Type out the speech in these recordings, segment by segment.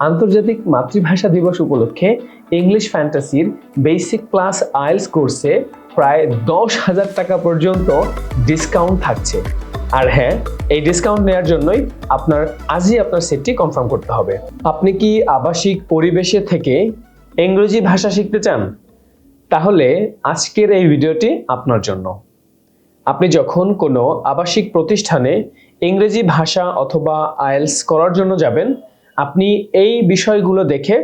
আন্তর্জাতিক মাতৃভাষা দিবস উপলক্ষে ইংলিশ ফ্যান্টাসির বেসিক ক্লাস আইলস কোর্সে প্রায় দশ হাজার টাকা পর্যন্ত ডিসকাউন্ট থাকছে। আর হ্যাঁ এই ডিসকাউন্ট নেওয়ার জন্যই আপনার, আজই আপনার সেটটি কনফার্ম করতে হবে। আপনি কি আবাসিক পরিবেশে থেকে ইংরেজি ভাষা শিখতে চান? তাহলে আজকের এই ভিডিওটি আপনার জন্য। আপনি যখন কোনো আবাসিক প্রতিষ্ঠানে ইংরেজি ভাষা অথবা আইএলস করার জন্য যাবেন আপনি এই বিষয়গুলো দেখে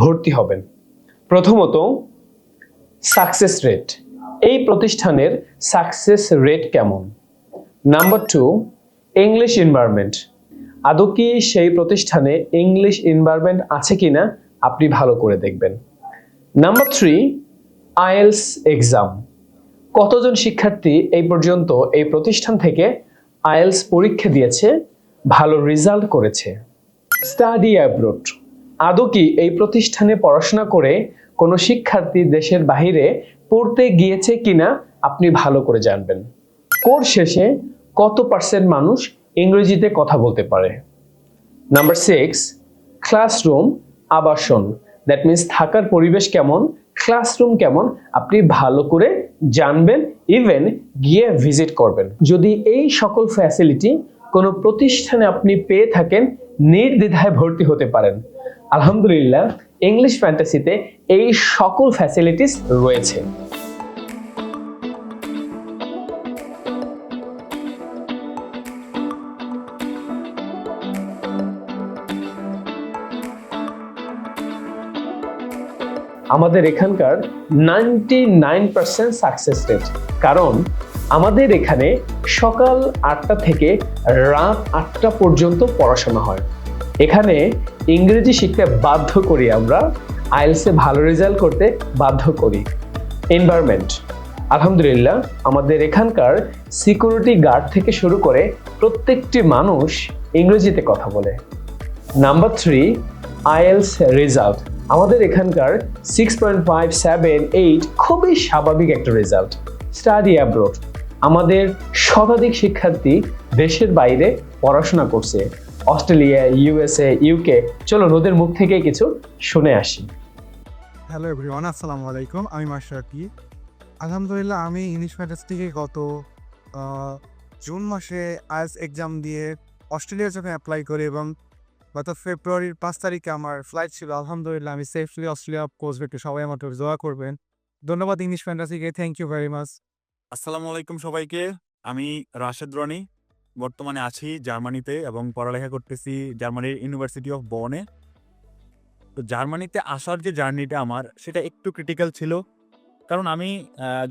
ভর্তি হবেন। প্রথমত সাকসেস রেট এই প্রতিষ্ঠানের সাকসেস রেট কেমন? নাম্বার টু ইংলিশ এনভায়রনমেন্ট আদৌ কি সেই প্রতিষ্ঠানে ইংলিশ এনভায়রনমেন্ট আছে কিনা আপনি ভালো করে দেখবেন। নাম্বার থ্রি আইএলস এক্সাম কতজন শিক্ষার্থী এই পর্যন্ত এই প্রতিষ্ঠান থেকে আইএলস পরীক্ষা দিয়েছে, ভালো রেজাল্ট করেছে? Study abroad. আদৌ কি এই প্রতিষ্ঠানে পড়াশোনা করে কোনো শিক্ষার্থী দেশের বাইরে পড়তে গিয়েছে কিনা আপনি ভালো করে জানবেন। কোর্স শেষে কত পার্সেন্ট মানুষ ইংরেজিতে কথা বলতে পারে? নাম্বার সিক্স, ক্লাসরুম, আবাসন। দ্যাট মিন্স থাকার পরিবেশ কেমন, ক্লাসরুম কেমন আপনি ভালো করে জানবেন ইভেন গিয়ে ভিজিট করবেন। যদি এই সকল ফ্যাসিলিটি কোনো প্রতিষ্ঠানে আপনি পেয়ে থাকেন নির্দ্বিধায় ভর্তি হতে পারেন। আলহামদুলিল্লাহ ইংলিশ ফ্যান্টাসিতে এই সকল ফ্যাসিলিটিস রয়েছে। আমাদের এখানকার ninety nine percent success rate কারণ আমাদের এখানে সকাল আটটা থেকে রাত আটটা পর্যন্ত পড়াশোনা হয়। এখানে ইংরেজি শিখতে বাধ্য করি আমরা আইএলসে ভালো রেজাল্ট করতে বাধ্য করি। এনভায়রনমেন্ট আলহামদুলিল্লাহ, আমাদের এখানকার সিকিউরিটি গার্ড থেকে শুরু করে প্রত্যেকটি মানুষ ইংরেজিতে কথা বলে। নাম্বার থ্রি আইএলস রেজাল্ট আমাদের এখানকার six point five seven eight খুবই স্বাভাবিক একটা রেজাল্ট স্টাডি অ্যাব্রোড আমাদের শতাধিক শিক্ষার্থী দেশের বাইরে পড়াশোনা করছে। অস্ট্রেলিয়া ইউএসএ ইউকে চলো ওদের মুখ থেকে কিছু শুনে আসি। হ্যালো এভরিওয়ান আসসালামু আলাইকুম। আমি মাশরাফি। আলহামদুলিল্লাহ আমি ইংলিশ ফ্যান্টাস্টিকে গত জুন মাসে আইএলস এক্সাম দিয়ে অস্ট্রেলিয়া যখন অ্যাপ্লাই করি এবং গত ফেব্রুয়ারির পাঁচ তারিখে আমার ফ্লাইট ছিল। আলহামদুলিল্লাহ আমি সেফলি অস্ট্রেলিয়া পৌঁছবে একটু সবাই আমার জন্য দোয়া করবেন। ধন্যবাদ ইংলিশ ফ্যান্টাসিকে থ্যাংক ইউ ভেরি মাচ আসসালামু আলাইকুম সবাইকে। আমি রাশেদ রনি। বর্তমানে আছি জার্মানিতে এবং পড়ালেখা করতেছি জার্মানির ইউনিভার্সিটি অফ বনে তো জার্মানিতে আসার যে জার্নিটা আমার, সেটা একটু ক্রিটিক্যাল ছিল। কারণ আমি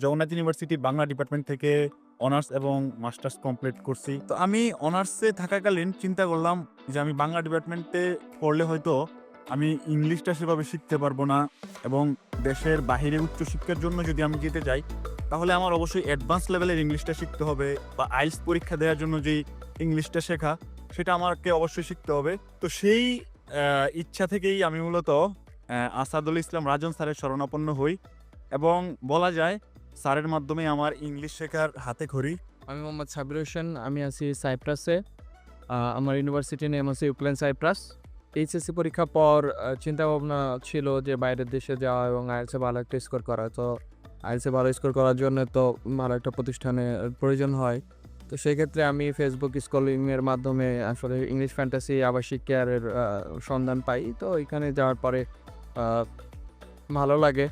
জগন্নাথ ইউনিভার্সিটি বাংলা ডিপার্টমেন্ট থেকে অনার্স এবং মাস্টার্স কমপ্লিট করছি। তো আমি অনার্সে থাকাকালীন চিন্তা করলাম যে আমি বাংলা ডিপার্টমেন্টে পড়লে হয়তো আমি ইংলিশটা সেভাবে শিখতে পারব না এবং দেশের বাইরে উচ্চশিক্ষার জন্য যদি আমি যেতে যাই তাহলে আমার অবশ্যই অ্যাডভান্স লেভেলের ইংলিশটা শিখতে হবে বা আইলস পরীক্ষা দেওয়ার জন্য যেই ইংলিশটা শেখা, সেটা আমাকে অবশ্যই শিখতে হবে। তো সেই ইচ্ছা থেকেই আমি মূলত আসাদুল ইসলাম রাজন স্যারের শরণাপন্ন হই এবং বলা যায় স্যারের মাধ্যমে আমার ইংলিশ শেখার হাতে খড়ি। আমি মোহাম্মদ সাবির হোসেন, আমি আছি সাইপ্রাসে আমার ইউনিভার্সিটির নেম আছে ইউক্লেন সাইপ্রাস এইচএসসি পরীক্ষার পর চিন্তা ভাবনা ছিল যে বাইরের দেশে যাওয়া এবং আইএলসে ভালো একটা স্কোর করা। তো আইএলসে ভালো স্কোর করার জন্য তো ভালো একটা প্রতিষ্ঠানে প্রয়োজন হয়। তো সেই ক্ষেত্রে আমি ফেসবুক স্কলিংয়ের মাধ্যমে আসলে ইংলিশ ফ্যান্টাসি আবাসিক কেয়ারের সন্ধান পাই। তো এখানে যাওয়ার পরে ভালো লাগে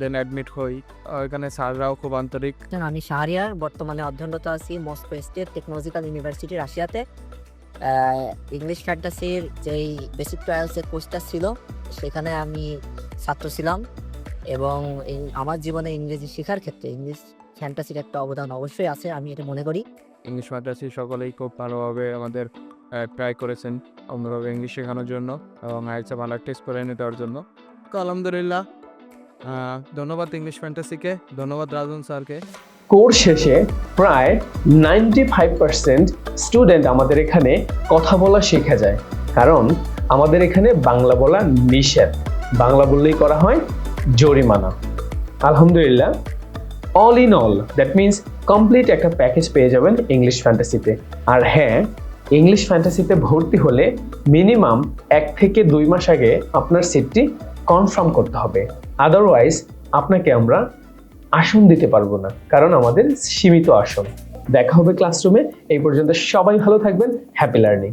দেন অ্যাডমিট হই। এখানে স্যাররাও খুব আন্তরিক। আমি শাহরিয়ার বর্তমানে অধ্যয়নরত আছি মস্কো স্টেট টেকনোলজিক্যাল ইউনিভার্সিটি রাশিয়াতে। ইংলিশ ফ্যান্টাসির যেই বেসিক ট্রায়ালসের কোর্সটা ছিল, সেখানে আমি ছাত্র ছিলাম। এবং এই আমার জীবনে ইংরেজি শেখার ক্ষেত্রে ইংলিশ ফ্যান্টাসির একটা অবদান অবশ্যই আছে আমি এটা মনে করি। ইংলিশ মাদ্রাসি সকলেই খুব ভালোভাবে আমাদের ট্রাই করেছেন অন্যভাবে ইংলিশ শেখানোর জন্য এবং আইএলসে ভালো একটা স্কোর এনে দেওয়ার জন্য। তো আলহামদুলিল্লাহ ধন্যবাদ ইংলিশ ফ্যান্টাসিকে ধন্যবাদ রাজন স্যারকে। কোর্স শেষে প্রায় নাইনটি ফাইভ পার্সেন্ট স্টুডেন্ট আমাদের এখানে কথা বলা শেখা যায়। কারণ আমাদের এখানে বাংলা বলা নিষেধ। বাংলা বললেই করা হয় জরিমানা। আলহামদুলিল্লাহ all in all that means complete একটা প্যাকেজ পেয়ে যাবেন ইংলিশ ফ্যান্টাসিতে আর হ্যাঁ ইংলিশ ফ্যান্টাসিতে ভর্তি হলে মিনিমাম এক থেকে দুই মাস আগে আপনার সিটটি কনফার্ম করতে হবে। আদারওয়াইজ আপনাকে আমরা আসন দিতে পারব না, কারণ আমাদের সীমিত আসন। দেখা হবে ক্লাসরুমে এই পর্যন্ত সবাই ভালো থাকবেন। Happy learning